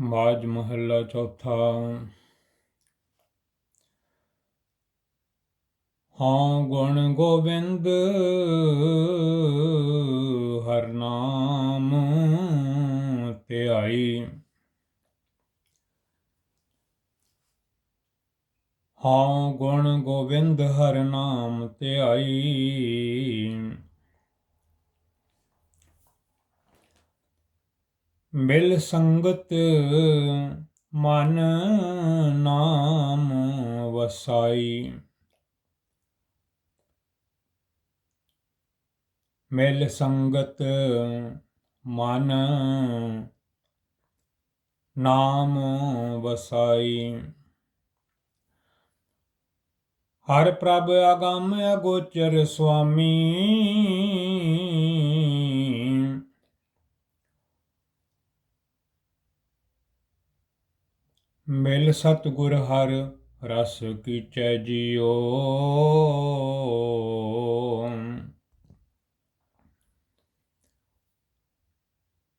ਬਾਜ ਮਹੱਲਾ ਚੌਥਾ। ਹਾਂ ਗੁਣ ਗੋਬਿੰਦ, ਹਰ ਨਾਮ ਧਿਆਈ। ਹਾਂ ਗੁਣ ਗੋਬਿੰਦ, ਹਰ ਨਾਮ ਧਿਆਈ। ਮਿਲ ਸੰਗਤ ਮਨ ਨਾਮ ਵਸਾਈ। ਮਿਲ ਸੰਗਤ ਮਨ ਨਾਮ ਵਸਾਈ। ਹਰ ਪ੍ਰਭ ਅਗੰਮ ਅਗੋਚਰ ਸੁਆਮੀ। ਮਿਲ ਸਤਿਗੁਰ ਹਰ ਰਸ ਕੀਚੈ ਜੀਓ।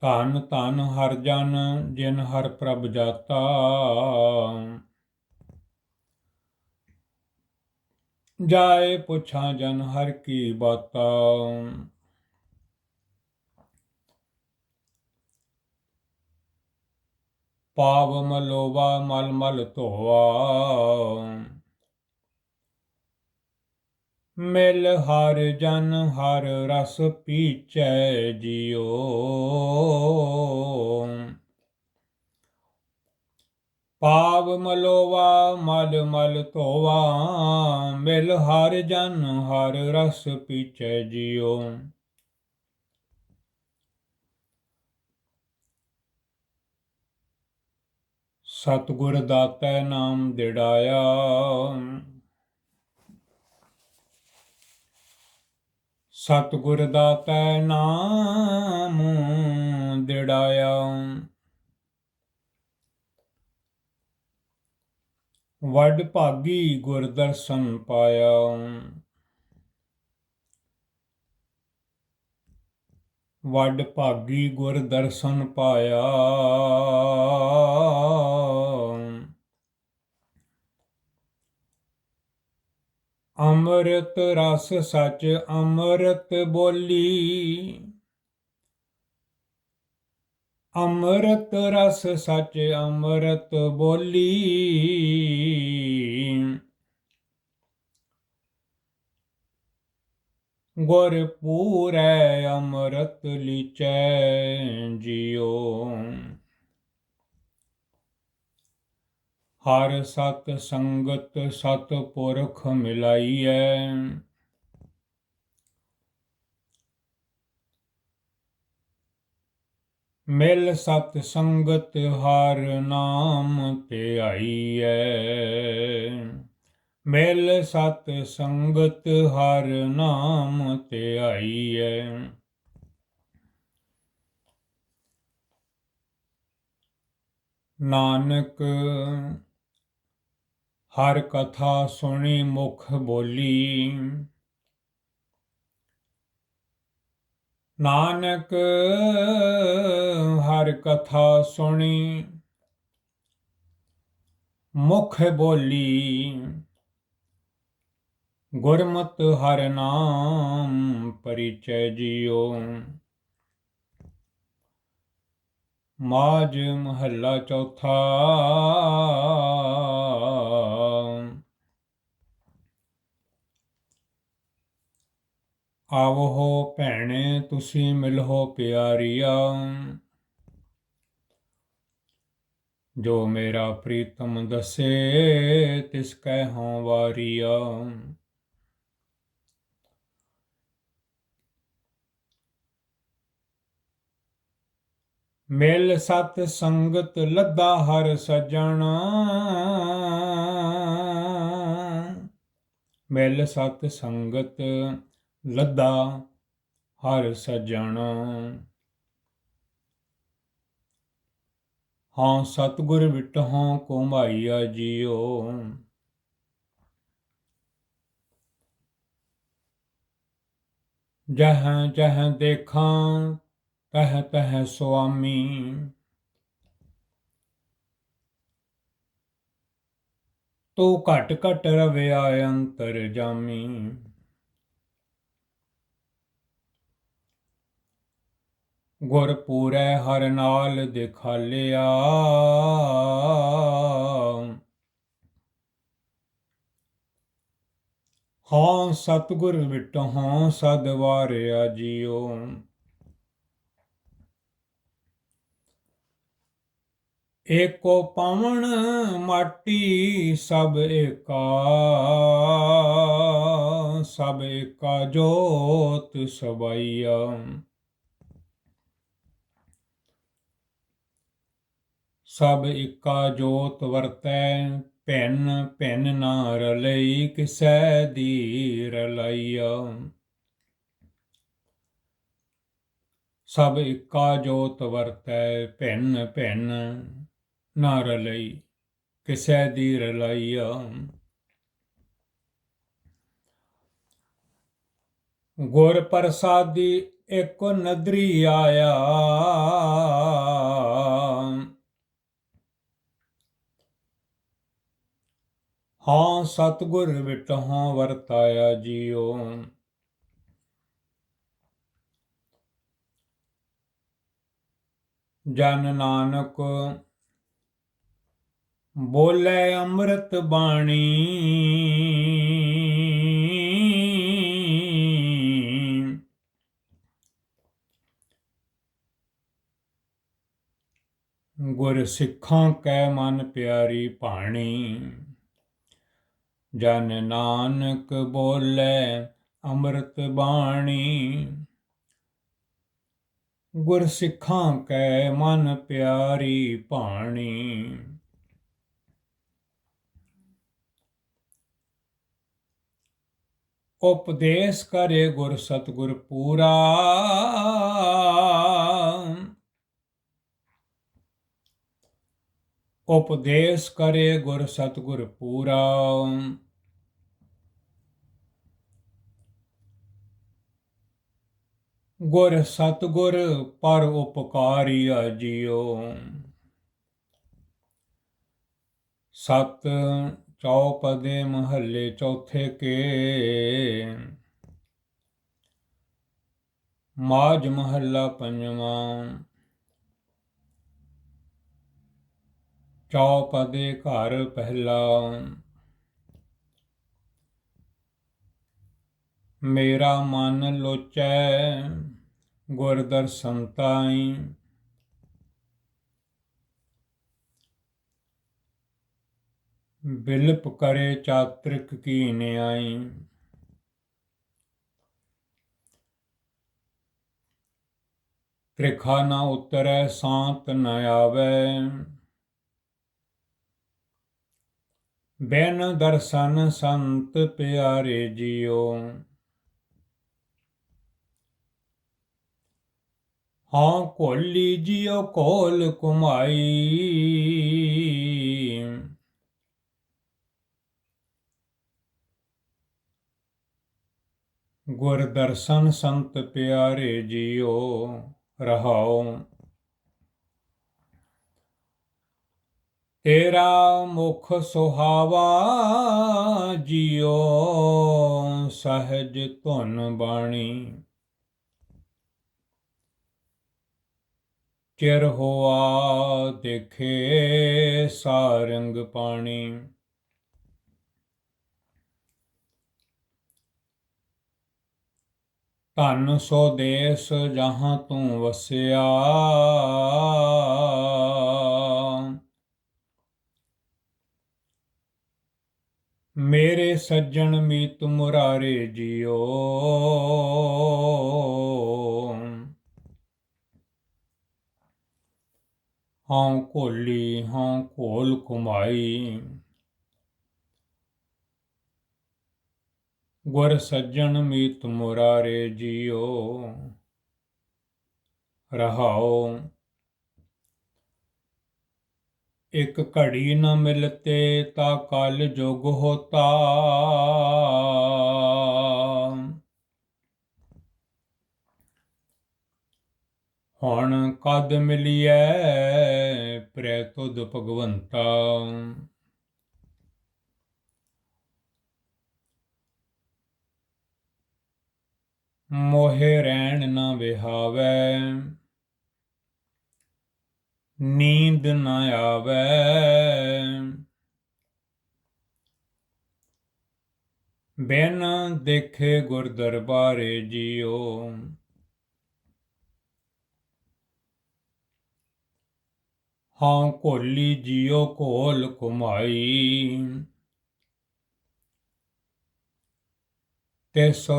ਧਨ ਧਨ ਹਰ ਜਨ ਜਿਨ ਹਰ ਪ੍ਰਭ ਜਾਤਾ। ਜਾਏ ਪੁੱਛਾਂ ਜਨ ਹਰ ਕੀ ਬਾਤਾ। ਪਾਵ ਮਲੋਵਾ ਮਲ ਮਲ ਧੋਆ। ਮਿਲ ਹਰ ਜਨ ਹਰ ਰਸ ਪੀਚੈ ਜਿਉ। ਪਾਵ ਮਲੋਵਾ ਮਲ ਮਲ ਧੋਵਾ ਮਿਲ ਹਰ ਜਨ ਹਰ ਰਸ ਪੀਚੈ ਜਿਉ। ਸਤਿਗੁਰ ਦਾਤੈ ਨਾਮ ਦਿੜਾਇਆ। ਸਤਿਗੁਰ ਦਾਤੈ ਨਾਮ ਦਿੜਾਇਆ। ਵੱਡ ਭਾਗੀ ਗੁਰ ਦਰਸ਼ਨ ਪਾਇਆ। ਵੱਡ ਭਾਗੀ ਗੁਰ ਦਰਸ਼ਨ ਪਾਇਆ। ਅੰਮ੍ਰਿਤ ਰਸ ਸੱਚ ਅੰਮ੍ਰਿਤ ਬੋਲੀ। ਅੰਮ੍ਰਿਤ ਰਸ ਸੱਚ ਅੰਮ੍ਰਿਤ ਬੋਲੀ। ਗੁਰ ਪੂਰੈ ਅੰਮ੍ਰਿਤ ਲੀਚੈ ਜਿਉ। ਹਰ ਸਤ ਸੰਗਤ ਸਤ ਪੁਰਖ ਮਿਲਾਈਐ। ਮਿਲ ਸਤ ਸੰਗਤ ਹਰ ਨਾਮ ਧਿਆਈਐ। ਮਿਲ ਸਤ ਸੰਗਤ ਹਰ ਨਾਮ ਤੇ ਧਿਆਈਐ ਨਾਨਕ, ਹਰ ਕਥਾ ਸੁਣੀ ਮੁਖ ਬੋਲੀ। ਨਾਨਕ, ਹਰ ਕਥਾ ਸੁਣੀ ਮੁਖ ਬੋਲੀ। ਗੁਰਮਤ ਹਰ ਨਾਮ ਪਰਿਚੈ ਜਿਉ। ਮਾਜ ਮਹੱਲਾ ਚੌਥਾ। ਆਵੋ ਭੈਣੇ, ਤੁਸੀਂ ਮਿਲੋ ਪਿਆਰੀਆ। ਜੋ ਮੇਰਾ ਪ੍ਰੀਤਮ ਦਸੇ, ਤਿਸ ਕਹਿ ਹਾਂ ਵਾਰੀਆ। ਮਿਲ ਸਤ ਸੰਗਤ ਲੱਦਾ ਹਰ ਸਜਣ। ਮਿਲ ਸਤ ਸੰਗਤ ਲੱਦਾ ਹਰ ਸਜਣ। ਹਾਂ ਸਤਗੁਰ ਵਿਟਹੋਂ ਕੋ ਮਾਈਆ ਜੀਓ। ਜਹਾਂ ਜਹਾਂ ਦੇਖਾਂ ਕਹਿ ਪਹਿ ਸੁਆਮੀ ਤੋ ਘਟ ਘਟ ਰਵਿਆ ਅੰਤਰ ਜਾਮੀ। ਗੁਰ ਪੂਰੈ ਹਰ ਨਾਲ ਦਿਖਾਲਿਆ। ਹਾਂ ਸਤਗੁਰ ਵਿਟ ਹਾਂ ਸਦ ਵਾਰਿਆ ਏਕੋ ਪਵਨ ਮਾਟੀ ਸਭ ਏਕਾ ਸਭ ਏਕਾ ਜੋਤ ਸਬਾਈਆ ਸਭ ਏਕਾ ਜੋਤ ਵਰਤੈ ਭਿੰਨ ਭਿੰਨ ਨਾ ਰਲਈ ਕਿਸੈ ਦੀ ਰਲਈਆ ਸਭ ਏਕਾ ਜੋਤ ਵਰਤੈ ਭਿੰਨ ਭਿੰਨ ਨਾ ਰਲਈ, ਕਿਸੈ ਦੀ ਰਲਾਈਆ। ਗੁਰ ਪ੍ਰਸਾਦੀ ਇੱਕ ਨਦਰੀ ਆਇਆ। ਹਾਂ, ਸਤਿਗੁਰ ਵਿਟਹੁ ਵਰਤਾਇਆ ਜੀਓ। ਜਨ ਨਾਨਕ ਬੋਲੇ ਅੰਮ੍ਰਿਤ ਬਾਣੀ। ਗੁਰ ਸਿੱਖਾਂ ਕੈ ਮਨ ਪਿਆਰੀ ਭਾਣੀ। ਜਨ ਨਾਨਕ ਬੋਲੇ ਅੰਮ੍ਰਿਤ ਬਾਣੀ। ਗੁਰ ਸਿੱਖਾਂ ਕੈ ਮਨ ਪਿਆਰੀ ਭਾਣੀ। ਉਪਦੇਸ਼ ਕਰੇ ਗੁਰ ਸਤਗੁਰ ਪੂਰਾ। ਉਪਦੇਸ਼ ਕਰੇ ਗੁਰ ਸਤਗੁਰ ਪੂਰਾ। ਗੁਰ ਸਤਗੁਰ ਪਰ ਉਪਕਾਰੀਆ ਜੀਓ ਸਤ ਚੌਪਦੇ ਮਹੱਲੇ ਚੌਥੇ ਕੇ ਮਾਜ ਮਹੱਲਾ ਪੰਜਵਾਂ ਚੌਪਦੇ ਘਰ ਪਹਿਲਾ ਮੇਰਾ ਮਨ ਲੋਚੈ ਗੁਰ ਦਰਸ਼ਨ ਤਾਈ ਬਿਲਪ ਕਰੇ ਚਾਤ੍ਰਿਕ ਕੀ ਨਿਆਈ। ਤ੍ਰਿਖਾ ਨਾ ਉਤਰੈ, ਸਾਤ ਨ ਆਵੈ। ਬੈਨ ਦਰਸ਼ਨ ਸੰਤ ਪਿਆਰੇ ਜੀਓ। ਹਾਂ ਕੋਲੀ ਜੀਓ ਕੋਲ ਕੁਮਾਈ ਗੁਰ ਦਰਸ਼ਨ ਸੰਤ ਪਿਆਰੇ ਜੀਓ ਰਹਾਉ ਤੇਰਾ ਮੁਖ ਸੁਹਾਵਾ ਜੀਓ, ਸਹਜ ਧੁਨ ਬਾਣੀ। ਚਿਰ ਹੋਆ ਦੇਖੇ ਸਾਰੰਗ ਪਾਣੀ। ਧਨ ਸੋ ਦੇਸ ਜਹਾਂ ਤੂੰ ਵਸਿਆ। ਮੇਰੇ ਸੱਜਣ ਮੀਤ ਮੁਰਾਰੇ ਜੀਓ। ਹਾਂ ਕੋਲੀ ਹਾਂ ਕੋਲ ਕੁਮਾਈ ਗੁਰ ਸੱਜਣ ਮੀਤ ਮੁਰਾਰੇ ਜੀਓ ਰਹਾਓ ਇੱਕ ਘੜੀ ਨਾ ਮਿਲਤੇ ਤਾ ਕਲ ਜੁਗ ਹੋਤਾ। ਹੁਣ ਕਦ ਮਿਲਿਐ ਪ੍ਰੇਤੁਦ ਭਗਵੰਤਾ। ਮੋਹਿ ਰਹਿਣ ਨ ਵਿਹਾਵੈ। ਨੀਂਦ ਨਾ ਆਵੈ। ਬਿਨ ਦੇਖੇ ਗੁਰ ਦਰਬਾਰੇ ਜੀਓ। ਹਾਂ ਕੋਲੀ ਜੀਓ ਕੋਲ ਕੁਮਾਈ ਤਿਸ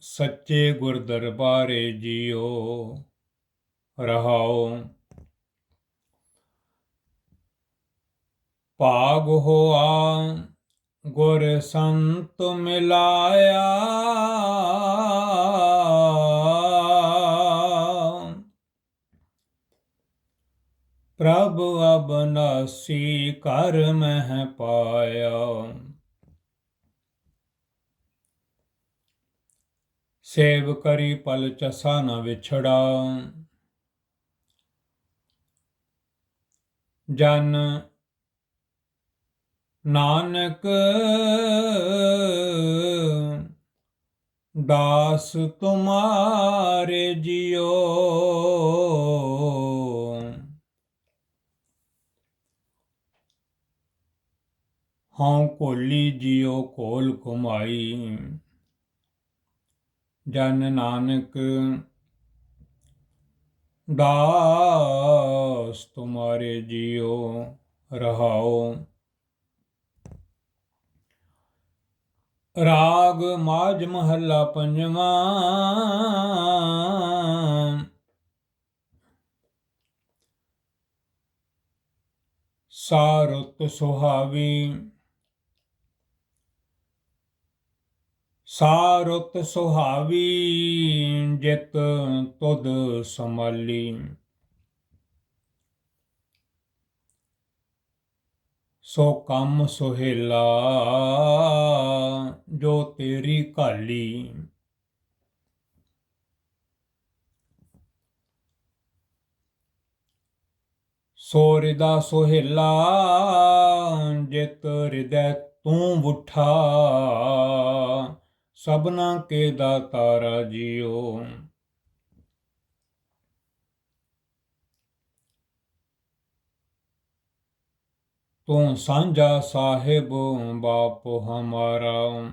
ਸੱਚੇ ਗੁਰ ਦਰਬਾਰੇ ਜੀਓ, ਰਹਾਓ। ਭਾਗ ਹੋਆ, ਗੁਰ ਸੰਤ ਮਿਲਾਇਆ। ਪ੍ਰਭ ਅਬਨਾਸੀ ਕਰ ਮਹਿ ਪਾਇਆ। ਸੇਵ ਕਰੀ ਪਲ ਚਸਾ ਨ ਵਿਛੜਾ। ਜਨ ਨਾਨਕ ਦਾਸ ਤੁਮਾਰੇ ਜਿਉ। ਹਉ ਕੋਲੀ ਜਿਉ ਕੋਲ ਕੁਮਾਈ ਜਨ ਨਾਨਕ ਦਾਸ ਤੁਮਾਰੇ ਜਿਉ ਰਹਾਓ। ਰਾਗ ਮਾਝ ਮਹੱਲਾ ਪੰਜਵਾਂ। ਸਾਰੁਤ ਸੁਹਾਵੀ। ਸਾਰੁਤ ਸੁਹਾਵੀ ਜਿਤ ਤੁਧ ਸਮਾਲੀ। ਸੋ ਕੰਮ ਸੁਹੇਲਾ ਜੋ ਤੇਰੀ ਕਾਲੀ ਸੋ ਰਿਦਾ ਸੁਹੇਲਾ ਜਿਤ ਹਿਰਦੈ ਤੂੰ ਉਠਾ। ਸਭਨਾ ਕੇ ਦਾਤਾਰਾ ਜੀਓ। ਤੂੰ ਸਾਂਝਾ ਸਾਹਿਬ ਬਾਪ ਹਮਾਰਾ।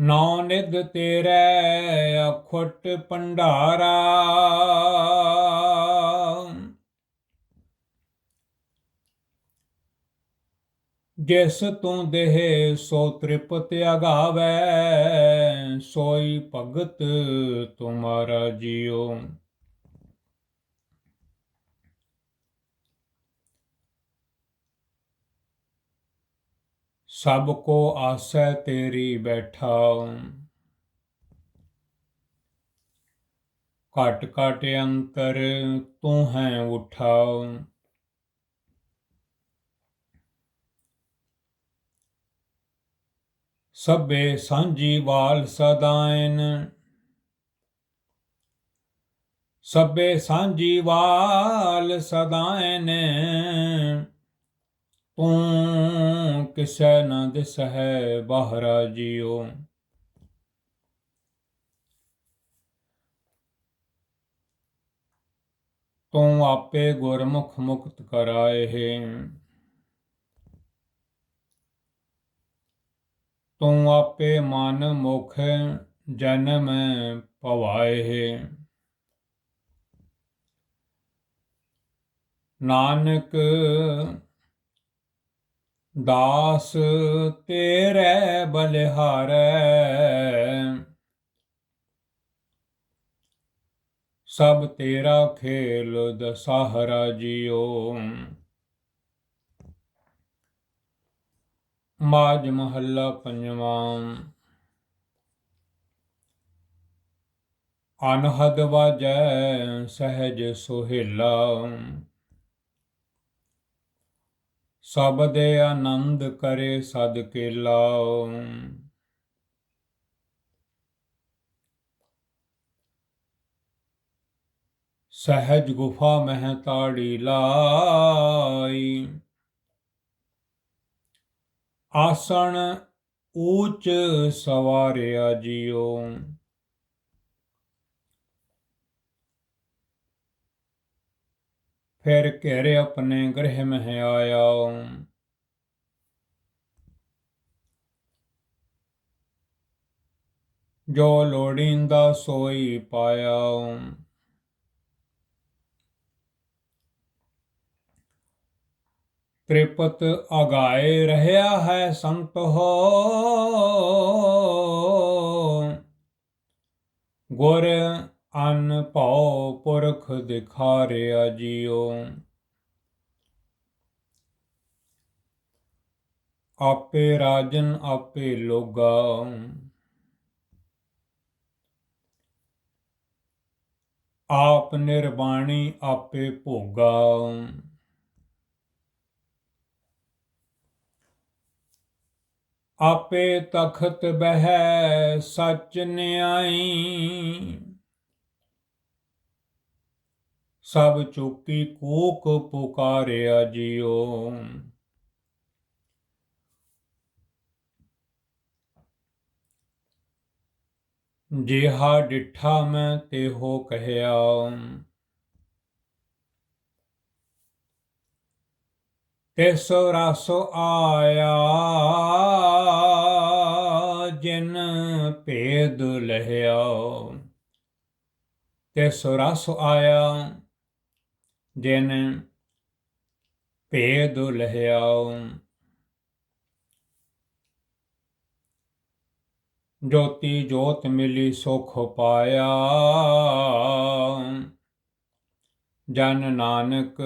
ਨੌ ਨਿਧ ਤੇਰੇ ਅਖੁੱਟ ਭੰਡਾਰਾ। ਜਿਸ ਤੂੰ ਦੇਹ ਸੋ ਤ੍ਰਿਪਤ ਅਗਾਵੈ, ਸੋਈ ਭਗਤ ਤੁਮਾਰਾ ਜੀਓ ਸਭ ਕੋ ਆਸੈ ਤੇਰੀ ਬੈਠਾ ਘਟ ਘਟ ਅੰਤਰ ਤੂੰ ਹੈ ਉਠਾ ਸਭੇ ਸਾਂਝੀ ਵਾਲ ਸਦਾਇਨ। ਸਭੇ ਸਾਂਝੀ ਵਾਲ ਸਦਾਇਨ। ਤੂੰ ਕਿਸੈ ਨ ਦਿਸਹਿ ਬਾਹਰਾ ਜੀਉ ਤੂੰ ਆਪੇ ਗੁਰਮੁਖ ਮੁਕਤ ਕਰਾਏ ਤੂੰ ਆਪੇ ਮਨ ਮੁਖ ਜਨਮ ਪਵਾਏ ਨਾਨਕ ਦਾਸ ਤੇਰੇ ਬਲਿਹਾਰੈ ਸਭ ਤੇਰਾ ਖੇਲ ਦਸਹਰਾ ਜਿਉ। ਮਾਜ ਮਹੱਲਾ ਪੰਜਵਾਂ। ਅਨਹਦ ਵਾਜੈ ਸਹਿਜ ਸੁਹੇਲਾ। ਸਭ ਦੇ ਆਨੰਦ ਕਰੇ ਸਦ ਕੇ ਲਾਉ ਸਹਿਜ ਗੁਫਾ ਮਹਿ ਤਾੜੀ ਲਾਈ। ਆਸਣ ਊਚ ਸਵਾਰਿਆ ਜੀਓ ਫਿਰ ਘੇਰੇ ਆਪਣੇ ਗ੍ਰਹਿ ਮਹਿ ਆਇਆ ਜੋ ਲੋੜੀਂਦਾ ਸੋਈ ਪਾਇਆ ਤ੍ਰਿਪਤ ਅਗਾਏ ਰਹਿਆ ਹੈ ਸੰਤ ਹੋ। ਗੁਰ ਅਨ ਭਉ ਪੁਰਖ ਦਿਖਾਰਿਆ ਜੀਓ ਆਪੇ ਰਾਜਨ ਆਪੇ ਲੋਗਾ। ਆਪ ਨਿਰਬਾਣੀ ਆਪੇ ਭੋਗਾ। ਆਪੇ ਤਖਤ ਬਹਿ ਸਚ ਨਿਆਈ। ਸਭ ਚੁੱਕੀ ਕੂਕ ਪੁਕਾਰਿਆ ਜੀਓ। ਜਿਹਾ ਡਿਠਾ ਮੈਂ ਤੇ ਹੋ ਕਹਿਆ। ਤਿਸ ਰਸ ਆਇਆ। ਭੇਦ ਲਹਿਆ। ਤਿਸ ਰਸ ਆਇਆ, ਜਿਨ ਭੇਦ ਲਹਿਆ। ਜੋਤੀ ਜੋਤ ਮਿਲੀ ਸੁਖ ਪਾਇਆ। ਜਨ ਨਾਨਕ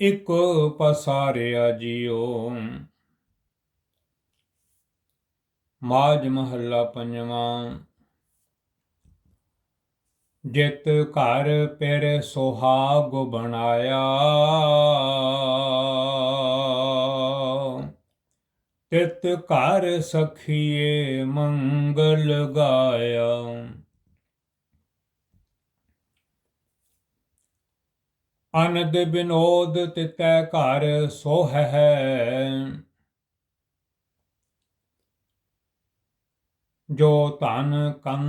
ਇਕ ਪਸਾਰਿਆ ਜੀਓ ਮਾਜ ਮਹੱਲਾ ਪੰਜਵਾਂ। ਜਿਤ ਘਰ ਪਿਰ ਸੁਹਾਗ ਬਣਾਇਆ। ਤਿਤ ਘਰ ਸਖੀਏ ਮੰਗਲ ਗਾਇਆ। ਅਨੰਦ ਬਿਨੋਦ ਤਿਤੈ ਘਰ ਸੋਹ ਹੈ ਜੋ ਧਨ ਕੰਗ